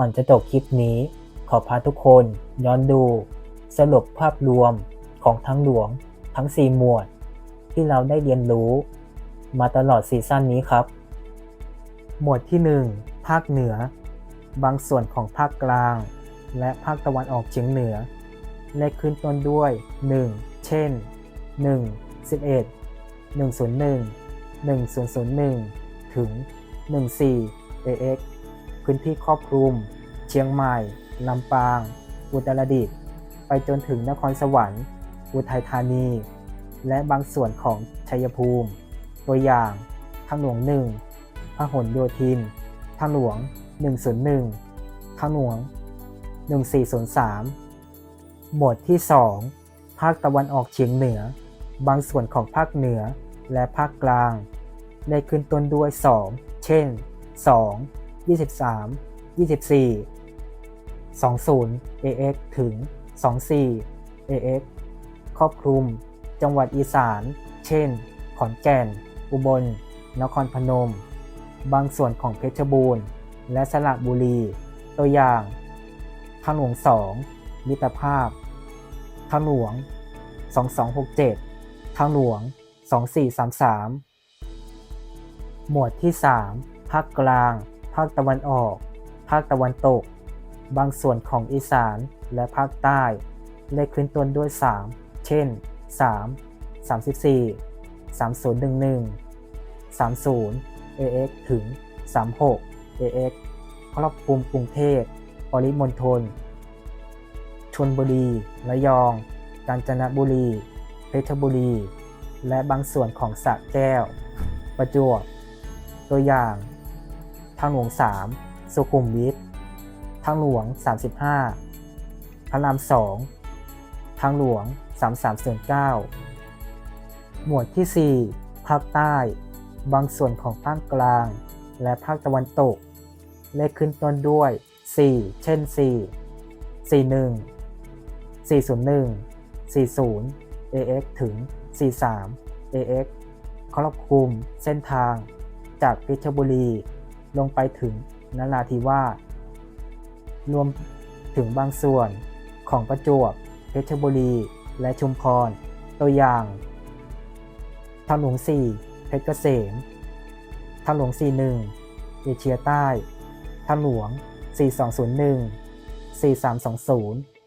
ก่อนจะจบคลิปนี้ ขอพาทุกคนย้อนดู สรุปภาพรวมของทั้งหลวง ทั้ง 4 หมวด ที่เราได้เรียนรู้ มาตลอดซีซั่นนี้ครับ หมวดที่ 1 ภาคเหนือ บางส่วนของภาคกลาง และภาคตะวันออกเฉียงเหนือเลขขึ้นต้นด้วย 1 เช่น 1 11 101 1001 ถึง 14 AX พื้นที่ครอบคลุม เชียงใหม่ ลำปาง อุตรดิตถ์ไปจนถึงนครสวรรค์ อุทัยธานี และบางส่วนของชัยภูมิ ตัวอย่างทางหลวง1พหลโยธิน ทางหลวง 101 ทางหลวง 1403 หมวดที่ 2 ภาคตะวันออกเฉียงเหนือ บางส่วนของภาคเหนือและภาคกลางเลขขึ้นต้นด้วย 2 เช่น 2 23 24 20 AX ถึง 24 AX ครอบคลุม จังหวัดอีสาน เช่น ขอนแก่น อุบล นครพนม บางส่วนของเพชรบูรณ์ และสระบุรี ตัวอย่างทางหลวง2มิตรภาพทางหลวง 2267 ทางหลวง 2433 หมวดที่ 3 ภาคกลางาคตะวันออก ภาคตะวันตก บางส่วนของอีสานและภาคใต้ เลขขึ้นต้นด้วย 3 เช่น 3 34 3011 30 AX ถึง 36 AX ครอบคลุมกรุงเทพปริมณฑลชลบุรี ระยอง กาญจนบุรี เพชรบุรี และบางส่วนของสระแก้ว ประจวบ ตัวอย่าง ทางหลวง 3 สุขุมวิท ทางหลวง 35 พระราม 2 ทางหลวง 3309 หมวดที่ 4 ภาคใต้ บางส่วนของภาคกลาง และภาคตะวันตก เลขขึ้นต้นด้วย 4 เช่น 4 41 401 40 AX ถึง 43 AX ครอบคลุมเส้นทางจากเพชรบุรี ลงไปถึงนราธิวาสรวมถึงบางส่วนของประจวบ เพชรบุรี และชุมพร ตัวอย่างทางหลวง 4 เพชรเกษมทางหลวง 41 เอเชียใต้ทางหลวง 4201 4320